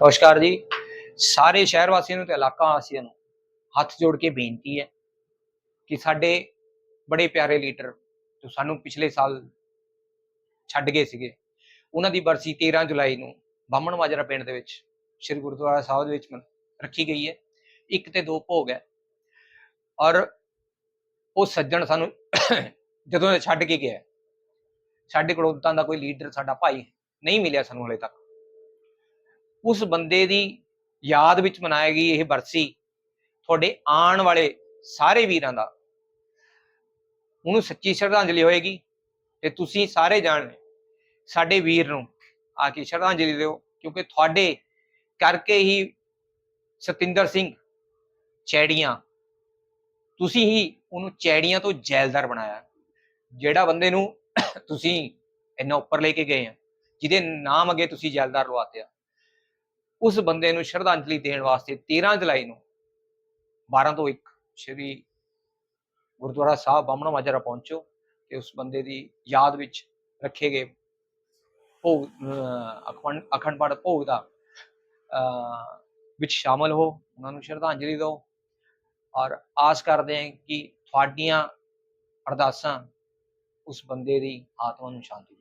ਨਮਸਕਾਰ ਜੀ। ਸਾਰੇ ਸ਼ਹਿਰ ਵਾਸੀਆਂ ਨੂੰ ਤੇ ਇਲਾਕਾ ਵਾਸੀਆਂ ਨੂੰ ਹੱਥ ਜੋੜ ਕੇ ਬੇਨਤੀ ਹੈ ਕਿ ਸਾਡੇ ਬੜੇ ਪਿਆਰੇ ਲੀਡਰ ਜੋ ਸਾਨੂੰ ਪਿਛਲੇ ਸਾਲ ਛੱਡ ਗਏ ਸੀਗੇ, ਉਹਨਾਂ ਦੀ ਬਰਸੀ 13 ਜੁਲਾਈ ਨੂੰ ਬਾਹਮਣ ਮਾਜਰਾ ਪਿੰਡ ਦੇ ਵਿੱਚ, ਸ੍ਰੀ ਗੁਰਦੁਆਰਾ ਸਾਹਿਬ ਦੇ ਵਿੱਚ ਰੱਖੀ ਗਈ ਹੈ। ਇੱਕ ਤੇ ਦੋ ਭੋਗ ਹੈ ਔਰ ਉਹ ਸੱਜਣ ਸਾਨੂੰ ਜਦੋਂ ਛੱਡ ਕੇ ਗਿਆ, ਸਾਡੇ ਕੋਲ ਉਦਾਂ ਦਾ ਕੋਈ ਲੀਡਰ, ਸਾਡਾ ਭਾਈ ਨਹੀਂ ਮਿਲਿਆ ਸਾਨੂੰ ਹਲੇ ਤੱਕ। ਉਸ ਬੰਦੇ ਦੀ ਯਾਦ ਵਿੱਚ ਮਨਾਈ ਗਈ ਇਹ ਬਰਸੀ ਤੁਹਾਡੇ ਆਉਣ ਵਾਲੇ ਸਾਰੇ ਵੀਰਾਂ ਦਾ। ਉਹਨੂੰ ਸੱਚੀ ਸ਼ਰਧਾਂਜਲੀ ਹੋਏਗੀ ਤੇ ਤੁਸੀਂ ਸਾਰੇ ਜਾਣ ਸਾਡੇ ਵੀਰ ਨੂੰ ਆ ਕੇ ਸ਼ਰਧਾਂਜਲੀ ਦਿਓ, ਕਿਉਂਕਿ ਤੁਹਾਡੇ ਕਰਕੇ ਹੀ ਸਤਿੰਦਰ ਸਿੰਘ ਚੈੜੀਆਂ, ਤੁਸੀਂ ਹੀ ਉਹਨੂੰ ਚੈੜੀਆਂ ਤੋਂ ਜੈਲਦਾਰ ਬਣਾਇਆ। ਜਿਹੜਾ ਬੰਦੇ ਨੂੰ ਤੁਸੀਂ ਇੰਨਾ ਉੱਪਰ ਲੈ ਕੇ ਗਏ ਆ, ਜਿਹਦੇ ਨਾਮ ਅੱਗੇ ਤੁਸੀਂ ਜੈਲਦਾਰ ਲਵਾਤੇ ਆ। ਉਸ ਬੰਦੇ ਨੂੰ ਸ਼ਰਧਾਂਜਲੀ ਦੇਣ ਵਾਸਤੇ 13 ਜੁਲਾਈ ਨੂੰ 12 ਤੋਂ 1 ਸ਼੍ਰੀ ਗੁਰਦੁਆਰਾ ਸਾਹਿਬ ਬਾਹਮਣਾ ਮਾਜਰਾ ਪਹੁੰਚੋ ਤੇ ਉਸ ਬੰਦੇ ਦੀ ਯਾਦ ਵਿੱਚ ਰੱਖੇ ਗਏ ਭੋਗ, ਅਹ, ਅਖੰਡ ਅਖੰਡ ਪਾਠ ਭੋਗ ਦਾ ਵਿੱਚ ਸ਼ਾਮਲ ਹੋ, ਉਹਨਾਂ ਨੂੰ ਸ਼ਰਧਾਂਜਲੀ ਦਿਓ ਔਰ ਆਸ ਕਰਦੇ ਹਾਂ ਕਿ ਤੁਹਾਡੀਆਂ ਅਰਦਾਸਾਂ ਉਸ ਬੰਦੇ ਦੀ ਆਤਮਾ ਨੂੰ ਸ਼ਾਂਤੀ